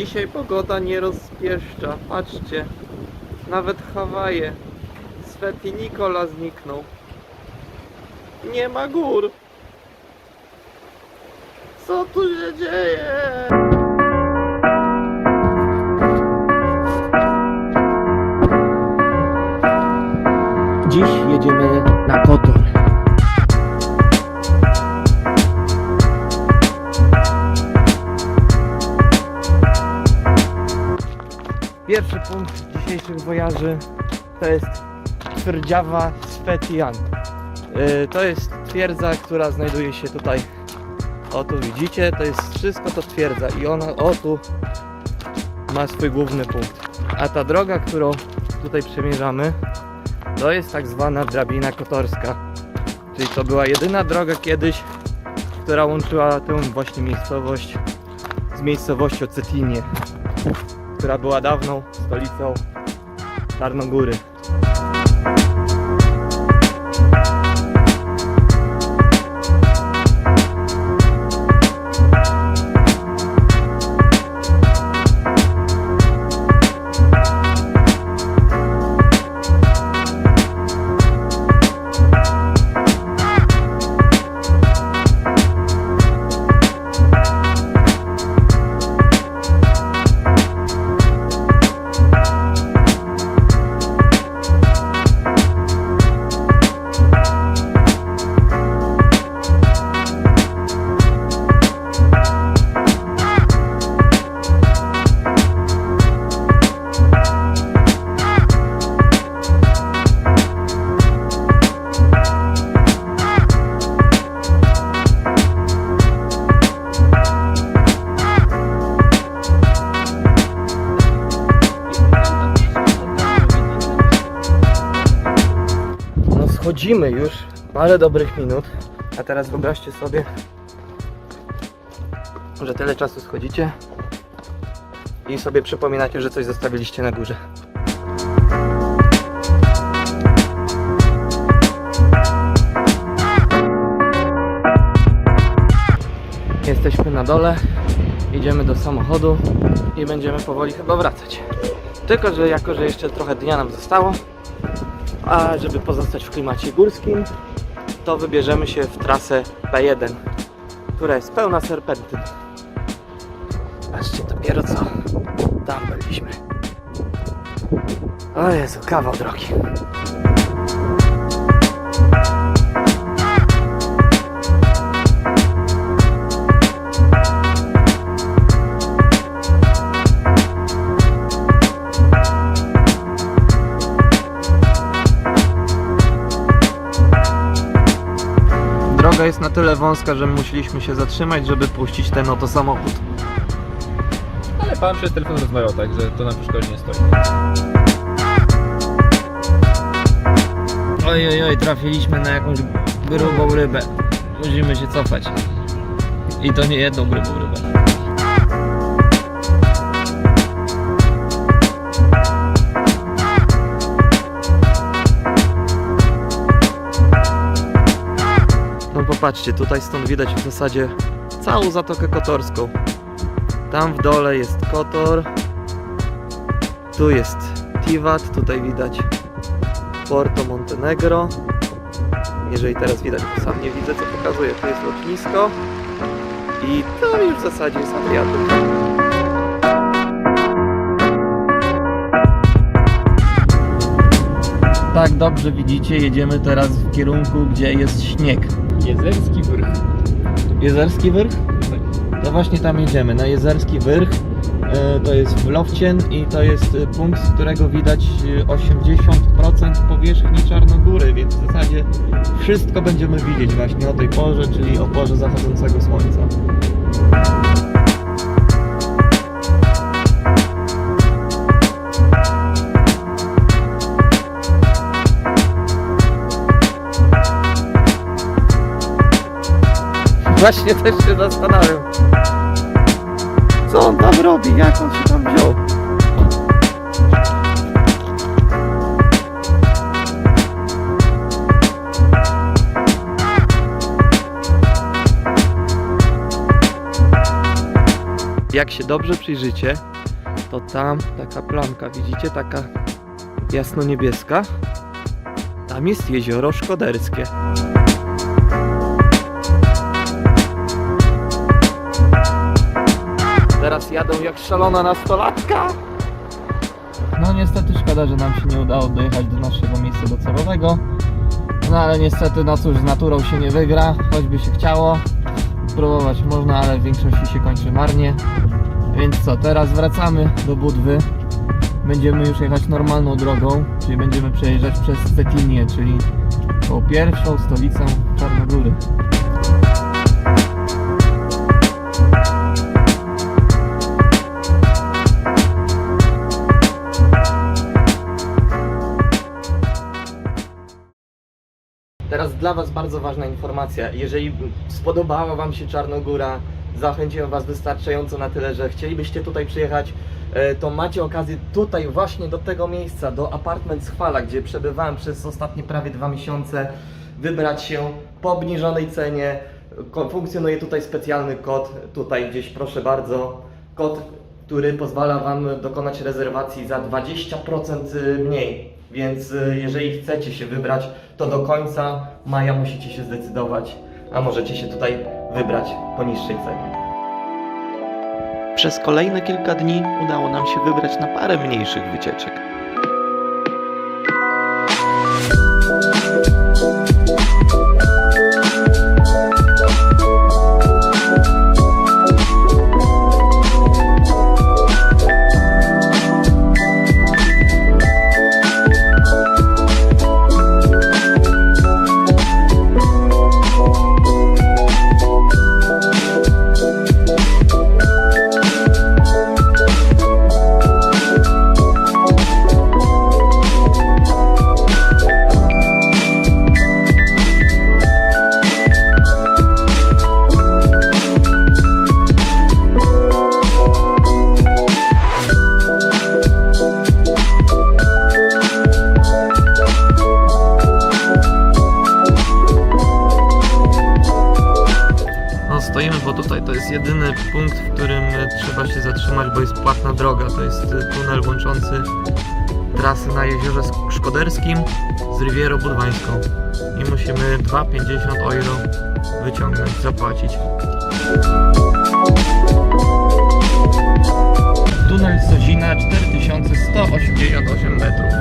Dzisiaj pogoda nie rozpieszcza. Patrzcie. Nawet Hawaje. Sveti Nikola zniknął. Nie ma gór. Co tu się dzieje? Pierwszy punkt dzisiejszych wojaży to jest twardziawa Svetian. Yy, To jest twierdza, która znajduje się tutaj. O tu widzicie, to jest wszystko to twierdza i ona o tu ma swój główny punkt. A ta droga, którą tutaj przemierzamy, to jest tak zwana drabina kotorska. Czyli to była jedyna droga kiedyś, która łączyła tę właśnie miejscowość z miejscowością Cetinie, która była dawną stolicą Czarnogóry. Schodzimy już parę dobrych minut, a teraz wyobraźcie sobie, że tyle czasu schodzicie i sobie przypominacie, że coś zostawiliście na górze. Jesteśmy na dole, idziemy do samochodu i będziemy powoli chyba wracać. Tylko, że jako, że jeszcze trochę dnia nam zostało, a żeby pozostać w klimacie górskim, to wybierzemy się w trasę P1, która jest pełna serpentyn. Patrzcie, dopiero co tam byliśmy. O Jezu, kawał drogi. Na tyle wąska, że musieliśmy się zatrzymać, żeby puścić ten oto samochód. Ale pan przez telefon rozmawiał, także to na przeszkodzie nie stoi. Oj, oj, oj, trafiliśmy na jakąś grubą rybę. Musimy się cofać. I to nie jedną grubą rybę. Popatrzcie, tutaj stąd widać w zasadzie całą Zatokę Kotorską. Tam w dole jest Kotor. Tu jest Tivat, tutaj widać Porto Montenegro. Jeżeli teraz widać, bo sam nie widzę co pokazuje, to jest lotnisko. I tam już w zasadzie jest Adriatyk. Tak dobrze widzicie, jedziemy teraz w kierunku, gdzie jest śnieg. Jezerski Wyrch. Jezerski Wyrch? To właśnie tam jedziemy, na Jezerski Wyrch. E, To jest w Lowcien i to jest e, punkt, z którego widać e, 80% powierzchni Czarnogóry, więc w zasadzie wszystko będziemy widzieć właśnie o tej porze, czyli o porze zachodzącego słońca. Właśnie też się zastanawiam. Co on tam robi? Jak on się tam wziął? jak się dobrze przyjrzycie, to tam taka plamka, widzicie, taka jasno-niebieska, tam jest jezioro Szkoderskie. Teraz jadą jak szalona nastolatka. No niestety szkoda, że nam się nie udało dojechać do naszego miejsca docelowego. No ale niestety, no cóż, z naturą się nie wygra, choćby się chciało. Próbować można, ale w większości się kończy marnie. Więc co, teraz wracamy do Budwy. Będziemy już jechać normalną drogą, czyli będziemy przejeżdżać przez Cetynię, czyli tą pierwszą stolicę Czarnogóry. Teraz dla Was bardzo ważna informacja. Jeżeli spodobała Wam się Czarnogóra, zachęciłem Was wystarczająco na tyle, że chcielibyście tutaj przyjechać, e, to macie okazję tutaj właśnie do tego miejsca, do apartment Chwala, gdzie przebywałem przez ostatnie prawie dwa miesiące, wybrać się po obniżonej cenie. Funkcjonuje tutaj specjalny kod, tutaj gdzieś proszę bardzo, kod, który pozwala Wam dokonać rezerwacji za 20% mniej. Więc y, jeżeli chcecie się wybrać, to do końca maja musicie się zdecydować, a możecie się tutaj wybrać po niższej cenie. Przez kolejne kilka dni udało nam się wybrać na parę mniejszych wycieczek. jest jedyny punkt, w którym trzeba się zatrzymać, bo jest płatna droga. To jest y, tunel łączący trasy na jeziorze Szkoderskim z Rivierą Budwańską. I musimy 2,50 euro wyciągnąć, zapłacić. Tunel Sozina 4188 metrów.